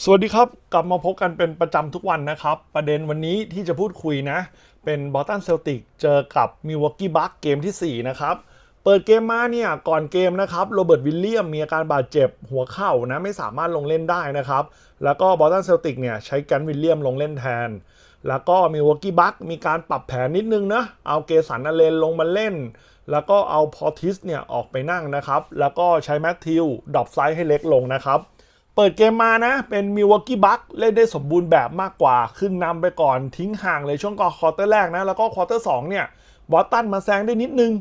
สวัสดีครับ กลับมาพบกันเป็นประจำทุกวันนะครับ ประเด็นวันนี้ที่จะพูดคุยนะ เป็นบอสตันเซลติกเจอกับมิวอกกี้บัคเกมทีสี่ 4 นะครับ เปิดเกมมาเนี่ย ก่อนเกมนะครับโรเบิร์ตวิลเลียมมีอาการบาดเจ็บหัวเข่านะ ไม่สามารถลงเล่นได้นะครับ แล้วก็บอสตันเซลติกเนี่ย ใช้แกนวิลเลียมลงเล่นแทน แล้วก็มิวอกกี้บัคมีการปรับแผนนิดนึงนะเอาเกสันอเลนลงมาเล่น แล้วก็เอาพอทิสเนี่ยออกไปนั่งนะครับแล้วก็ใช้แมทธิวดรอปไซส์ให้เล็กลงนะครับ เปิดเกมมานะ เป็นมิวอกกี้บัคเล่นได้สมบูรณ์แบบมากกว่า ขึ้นนำไปก่อนทิ้งห่างเลยช่วงก่อนควอเตอร์แรกนะ แล้วก็ควอเตอร์สองเนี่ยบอสตันมาแซงได้นิดนึง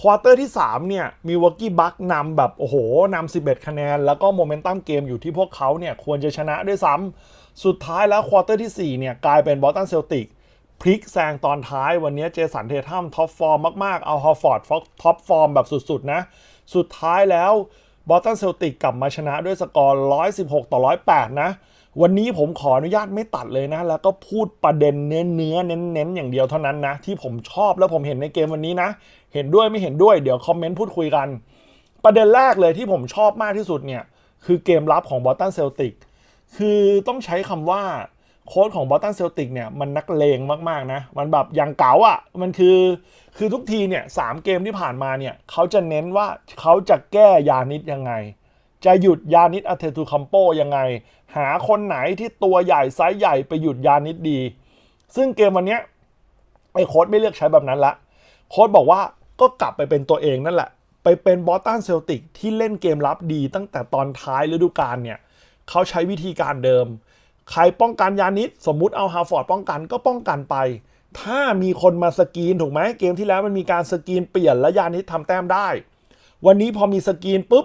ควอเตอร์ที่ 3 เนี่ยมิวอกกี้บัคนำแบบ โอ้โหนำ11 คะแนน แล้วก็โมเมนตัมเกมอยู่ที่พวกเขาเนี่ย ควรจะชนะด้วยซ้ำสุดท้ายแล้วควอเตอร์ที่ 4 เนี่ย กลายเป็นบอสตันเซลติกพลิกแซงตอนท้ายวันนี้เจสันเททัมท็อปฟอร์มมาก ๆ เอาฮอฟฟอร์ดท็อปฟอร์มแบบสุด ๆ นะ สุดท้ายแล้ว บอสตันเซลติกกลับมาชนะด้วยสกอร์ 116 ต่อ 108 นะ วันนี้ผมขออนุญาตไม่ตัดเลยนะ แล้วก็พูดประเด็นเนื้อเนื้อๆเน้นๆอย่างเดียวเท่านั้นนะ ที่ผมชอบแล้วผมเห็นในเกมวันนี้นะ เห็นด้วยไม่เห็นด้วยเดี๋ยวคอมเมนต์พูดคุยกัน ประเด็นแรกเลยที่ผมชอบมากที่สุดเนี่ยคือเกมรับของบอสตันเซลติกคือต้องใช้คำว่า โค้ชของบอสตันเซลติกเนี่ยมันนักเลงมากๆนะ มันแบบอย่างเก๋าอะ มันคือคือทุกทีเนี่ยสามเกมที่ผ่านมาเนี่ยเขาจะเน้นว่าเขาจะแก้ยานิดยังไง จะหยุดยานิดอเทตูคัมโปยังไง หาคนไหนที่ตัวใหญ่ไซส์ใหญ่ไปหยุดยานิดดี ซึ่งเกมวันเนี้ยไอ้โค้ชไม่เลือกใช้แบบนั้นละโค้ชบอกว่าก็กลับไปเป็นตัวเองนั่นแหละ ไปเป็นบอสตันเซลติกที่เล่นเกมรับดีตั้งแต่ตอนท้ายฤดูกาลเนี่ยเขาใช้วิธีการเดิม ใครป้องกันยานิดสมมุติเอาฮาฟอร์ดป้องกันก็ป้องกันไป ถ้ามีคนมาสกรีนถูกไหมเกมที่แล้วมันมีการสกรีนเปลี่ยนและยานิดทำแต้มได้ วันนี้พอมีสกรีนปุ๊บ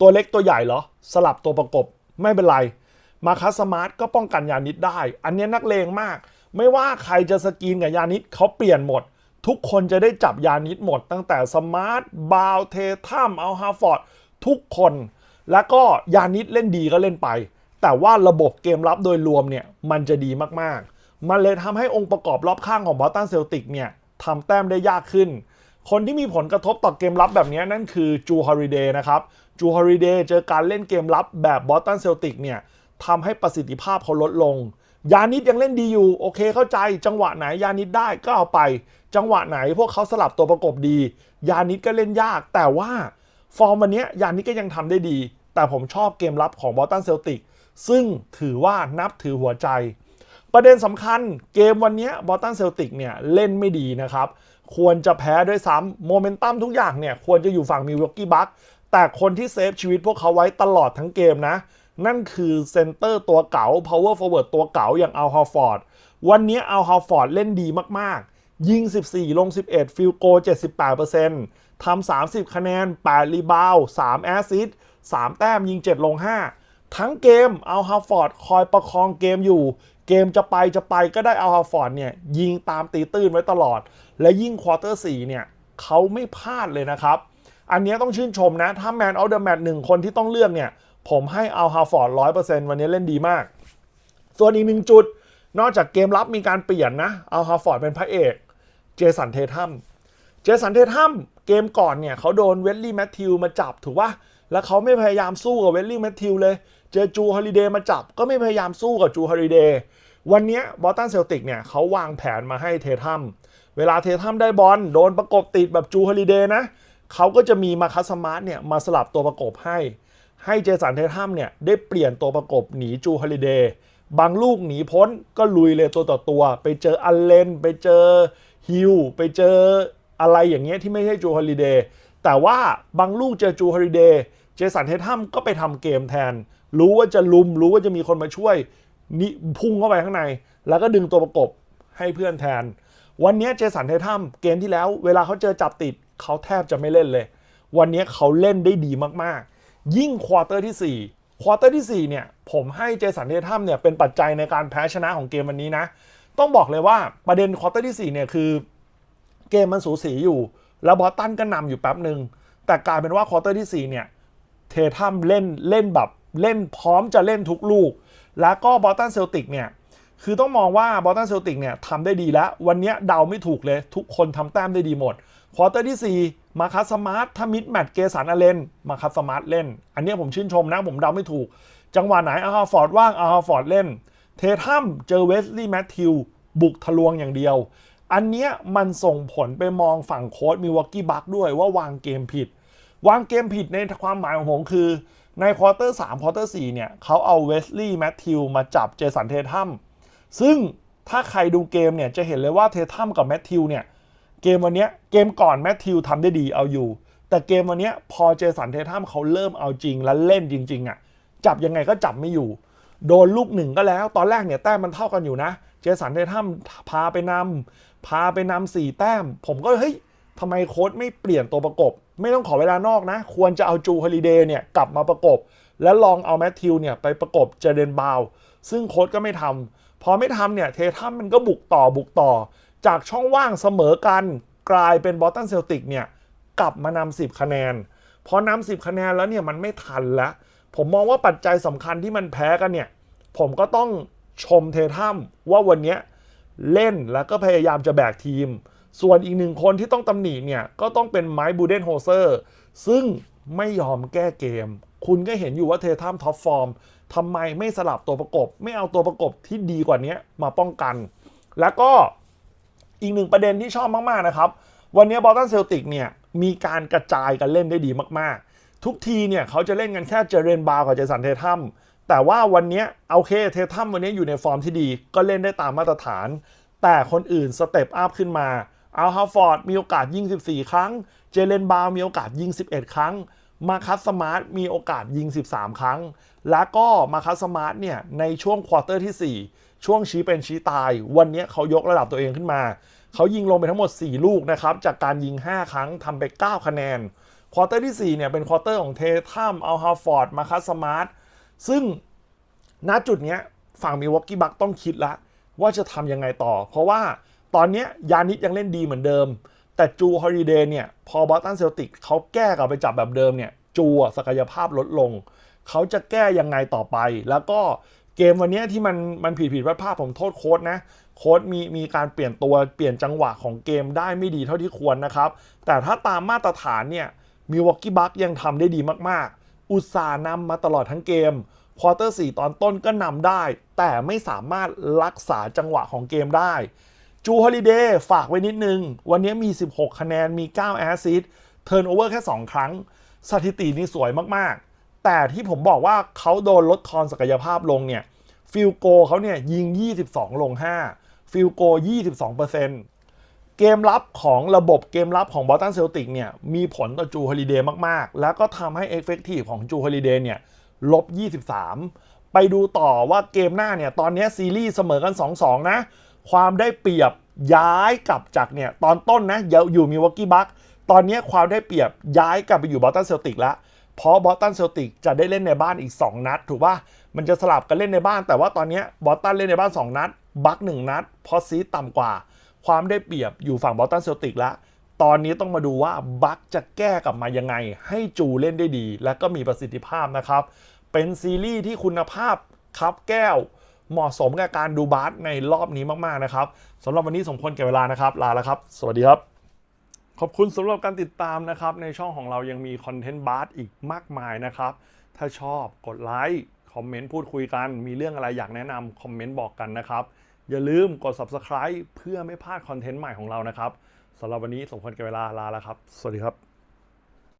ตัวเล็กตัวใหญ่เหรอ สลับตัวประกบไม่เป็นไรมาคัสสมาร์ทก็ป้องกันยานิดได้ อันนี้นักเลงมาก ไม่ว่าใครจะสกรีนกับยานิดเขาเปลี่ยนหมด ทุกคนจะได้จับยานิดหมด ตั้งแต่สมาร์ทบาวเททัมเอาฮาฟอร์ดทุกคน แล้วก็ยานิดเล่นดีก็เล่นไป แต่ว่าระบบเกมรับโดยรวมเนี่ยมันจะดีมากๆ มันเลยทำให้องค์ประกอบรอบข้างของบอสตันเซลติกเนี่ยทำแต้มได้ยากขึ้น คนที่มีผลกระทบต่อเกมรับแบบนี้นั่นคือจูฮอริเดย์นะครับ จูฮอริเดย์เจอการเล่นเกมรับแบบบอสตันเซลติกเนี่ยทำให้ประสิทธิภาพเขาลดลง ยานิดยังเล่นดีอยู่ โอเคเข้าใจ จังหวะไหนยานิดได้ก็เอาไป จังหวะไหนพวกเขาสลับตัวประกบดี ยานิดก็เล่นยาก แต่ว่าฟอร์มวันนี้ยานิดก็ยังทำได้ดี แต่ผมชอบเกมรับของบอสตันเซลติก ซึ่งถือว่านับถือหัวใจ ประเด็นสำคัญเกมวันนี้บอสตันเซลติกเนี่ยเล่นไม่ดีนะครับ ควรจะแพ้ด้วยซ้ำโมเมนตัมทุกอย่างเนี่ยควรจะอยู่ฝั่งมิวกี้บัคแต่คนที่เซฟชีวิตพวกเขาไว้ตลอดทั้งเกมนะ นั่นคือเซนเตอร์ตัวเก๋า power forward ตัวเก๋าอย่างอัลฮอฟฟอร์ดวันนี้อัลฮอฟฟอร์ดเล่นดีมากๆ ยิง 14 ลง 11 ฟิลโก 78%ทำ 30 คะแนน 8 รีบาว 3 แอสซิส3 แต้มยิง 7 ลง 5 ทั้งเกมเอัลฮาฟอร์ดคอยประคองเกมอยู่ เกมจะไปจะไปก็ได้เอัลฮาฟอร์ดเนี่ย ยิงตามตีตื้นไว้ตลอด และยิ่งควอเตอร์4เนี่ยเขาไม่พลาดเลยนะครับ อันนี้ต้องชื่นชมนะ ถ้าแมนเอาเดอะแมตหนึ่งคนที่ต้องเลือกเนี่ย ผมให้เอัลฮาฟอร์ดร้อยเปอร์เซ็นต์วันนี้เล่นดีมาก ส่วนอีกหนึ่งจุด นอกจากเกมรับมีการเปลี่ยนนะเอัลฮาฟอร์ดเป็นพระเอกเจสันเททัมเจสันเททัมเกมก่อนเนี่ยเขาโดนเวลลี่แมทธิวมาจับถูกปะ แล้วเขาไม่พยายามสู้กับเวลลี่แมทธิวเลย เจอจูฮอลิเดย์มาจับ ก็ไม่พยายามสู้กับจูฮอลิเดย์วันนี้บอสตันเซลติกเนี่ยเขาวางแผนมาให้เททัมเวลาเททัมได้บอลโดนประกบติดแบบจูฮอลิเดย์นะเขาก็จะมีมาคัสมาร์ทเนี่ยมาสลับตัวประกบให้ ให้เจสันเททัมเนี่ยได้เปลี่ยนตัวประกบหนีจูฮอลิเดย์บางลูกหนีพ้นก็ลุยเลยตัวต่อตัว ไปเจออัลเลน ไปเจอฮิลไปเจออะไรอย่างเงี้ยที่ไม่ใช่จูฮอลิเดย์ แต่ว่าบางลูกเจอจูฮอลิเดย์เจสันเททัมก็ไปทำเกมแทน รู้ว่าจะลุมรู้ว่าจะมีคนมาช่วยนี่พุ่งเข้าไปข้างใน แล้วก็ดึงตัวประกบให้เพื่อนแทน วันนี้เจสันเททัมเกมที่แล้ว เวลาเขาเจอจับติดเขาแทบจะไม่เล่นเลย วันนี้เขาเล่นได้ดีมากๆ ยิ่งควอเตอร์ที่4ควอเตอร์ที่4เนี่ยผมให้เจสันเททัมเนี่ยเป็นปัจจัยในการแพ้ชนะของเกมวันนี้นะ ต้องบอกเลยว่าประเด็นควอเตอร์ที่4เนี่ยคือเกมมันสูสีอยู่ แล้วบอสตันก็นำอยู่แป๊บหนึ่งแต่กลายเป็นว่าควอเตอร์ที่ 4 เนี่ย เททัมเล่นเล่นแบบเล่นพร้อมจะเล่นทุกลูก แล้วก็บอสตันเซลติกเนี่ยคือต้องมองว่าบอสตันเซลติกเนี่ยทำได้ดีแล้ว วันนี้เดาไม่ถูกเลย ทุกคนทำแต้มได้ดีหมดควอเตอร์ที่ 4 มาคัสสมาร์ทถ้ามิดแมตช์เกสันอเลนมาคัสสมาร์ทเล่น อันนี้ผมชื่นชมนะ ผมเดาไม่ถูก จังหวะไหนอาฮาฟอร์ดว่างอาฮาฟอร์ดเล่น เททัมเจอเวสลีย์แมทธิวบุกทะลวงอย่างเดียว อันเนี้ยมันส่งผลไปมองฝั่งโค้ชมิวอกกี้บัคด้วยว่าวางเกมผิด วางเกมผิดในความหมายของผมคือในควอเตอร์3ควอเตอร์4เนี่ยเขาเอาเวสลีย์แมทธิวมาจับเจสันเททัมซึ่งถ้าใครดูเกมเนี่ยจะเห็นเลยว่าเททัมกับแมทธิวเนี่ยเกมวันเนี้ยเกมก่อนแมทธิวทำได้ดีเอาอยู่ แต่เกมวันเนี้ยพอเจสันเททัมเขาเริ่มเอาจริงและเล่นจริง ๆอะ่ะจับยังไงก็จับไม่อยู่ โดนลูกหนึ่งก็แล้ว ตอนแรกเนี่ยแต้มมันเท่ากันอยู่นะ จสันเททัมพาไปนำพาไปนำสี่แต้ม ผมก็เฮ้ยทำไมโค้ชไม่เปลี่ยนตัวประกบ ไม่ต้องขอเวลานอกนะ ควรจะเอาจูฮอลิเดย์เนี่ยกลับมาประกบ แล้วลองเอาแมทธิวเนี่ยไปประกบเจเดนบาวซึ่งโค้ชก็ไม่ทำพอไม่ทำเนี่ยเททัมมันก็บุกต่อบุกต่อ จากช่องว่างเสมอกันกลายเป็นบอสตันเซลติกเนี่ยกลับมานำ10คะแนน พอนำ10คะแนนแล้วเนี่ยมันไม่ทันแล้วผมมองว่าปัจจัยสำคัญที่มันแพ้กันเนี่ยผมก็ต้อง ชมเททัมว่าวันนี้เล่นแล้วก็พยายามจะแบกทีม ส่วนอีกหนึ่งคนที่ต้องตำหนิเนี่ย ก็ต้องเป็นไมค์บูเดนโฮเซอร์ซึ่งไม่ยอมแก้เกม คุณก็เห็นอยู่ว่าเททัมท็อปฟอร์มทำไมไม่สลับตัวประกบ ไม่เอาตัวประกบที่ดีกว่านี้มาป้องกัน แล้วก็อีกหนึ่งประเด็นที่ชอบมาก ๆ นะครับ วันนี้บอสตันเซลติกเนี่ย มีการกระจายกันเล่นได้ดีมาก ๆ ทุกทีเนี่ย เขาจะเล่นกันแค่เจเรนบาวกับเจสันเททัม แต่ว่าวันนี้โอเคเททัมวันนี้อยู่ในฟอร์มที่ดี ก็เล่นได้ตามมาตรฐาน แต่คนอื่นสเต็ปอัพขึ้นมาอัลฮาฟอร์ดมีโอกาสยิง 14 ครั้ง เจเลนบาวมีโอกาสยิง 11 ครั้ง มาคัสสมาร์ทมีโอกาสยิง 13 ครั้ง แล้วก็มาคัสสมาร์ทเนี่ยในช่วงควอเตอร์ที่ 4 ช่วงชี้เป็นชี้ตาย วันนี้เขายกระดับตัวเองขึ้นมา เขายิงลงไปทั้งหมด 4 ลูกนะครับ จากการยิง 5 ครั้งทำไป 9 คะแนน ควอเตอร์ที่ 4 เนี่ยเป็นควอเตอร์ของเททัมอัลฮาฟอร์ด มาคัสสมาร์ท ซึ่งณจุดเนี้ยฝั่งมิวอกกี้บัคต้องคิดละว่าจะทำยังไงต่อ เพราะว่าตอนนี้ยานิดยังเล่นดีเหมือนเดิม แต่จูฮอริเดย์เนี่ย พอบอสตันเซลติกเขาแก้กลับไปจับแบบเดิมเนี่ย จูศักยภาพลดลง เขาจะแก้ยังไงต่อไป แล้วก็เกมวันนี้ที่มันมันผิดผิดพลาดพลาดผมโทษโค้ดนะ โค้ดมีมีการเปลี่ยนตัวเปลี่ยนจังหวะของเกมได้ไม่ดีเท่าที่ควรนะครับ แต่ถ้าตามมาตรฐานเนี่ยมิวอกกี้บัคยังทำได้ดีมาก อุตสาห์นำมาตลอดทั้งเกมควอเตอร์4ตอนต้นก็นำได้ แต่ไม่สามารถรักษาจังหวะของเกมได้ จูฮอลิเดย์ฝากไว้นิดนึง วันนี้มี 16 คะแนนมี 9 แอสซิสเทิร์นโอเวอร์แค่ 2 ครั้ง สถิตินี่สวยมากๆ แต่ที่ผมบอกว่าเขาโดนลดทอนศักยภาพลงเนี่ย ฟิลโกเขาเนี่ยยิง 22 ลง 5 ฟิลโก 22%เเกมรับของระบบเกมรับของบอสตันเซลติกเนี่ยมีผลต่อจูฮอลิเดย์มากๆ แล้วก็ทำให้เอฟเฟกตีฟของจูฮอลิเดย์เนี่ยลบ 23 ไปดูต่อว่าเกมหน้าเนี่ยตอนนี้ซีรีส์เสมอกัน 2-2 นะ ความได้เปรียบย้ายกลับจากเนี่ยตอนต้นนะอยู่มิวอกกี้บัคตอนนี้ความได้เปรียบย้ายกลับไปอยู่บอสตันเซลติกแล้วเพราะบอสตันเซลติกจะได้เล่นในบ้านอีก 2 นัด ถูกป่ะ มันจะสลับกันเล่นในบ้าน แต่ว่าตอนนี้บอสตันเล่นในบ้าน 2 นัด บัค1นัดเพราะซีต่ำกว่า ความได้เปรียบอยู่ฝั่งบอสตันเซลติกแล้วตอนนี้ต้องมาดูว่าบัคจะแก้กลับมายังไง ให้จูเล่นได้ดี และก็มีประสิทธิภาพนะครับ เป็นซีรีส์ที่คุณภาพครับแก้วเหมาะสมกับการดูบาสในรอบนี้มากๆนะครับสำหรับวันนี้สมควรแก่เวลานะครับ ลาแล้วครับ สวัสดีครับ ขอบคุณสำหรับการติดตามนะครับ ในช่องของเรายังมีคอนเทนต์บาสอีกมากมายนะครับ ถ้าชอบกดไลค์คอมเมนต์พูดคุยกัน มีเรื่องอะไรอยากแนะนำคอมเมนต์บอกกันนะครับ อย่าลืมกด subscribe เพื่อไม่พลาดคอนเทนต์ใหม่ของเรานะครับสำหรับวันนี้สมควรกับเวลาลาแล้วครับ สวัสดีครับ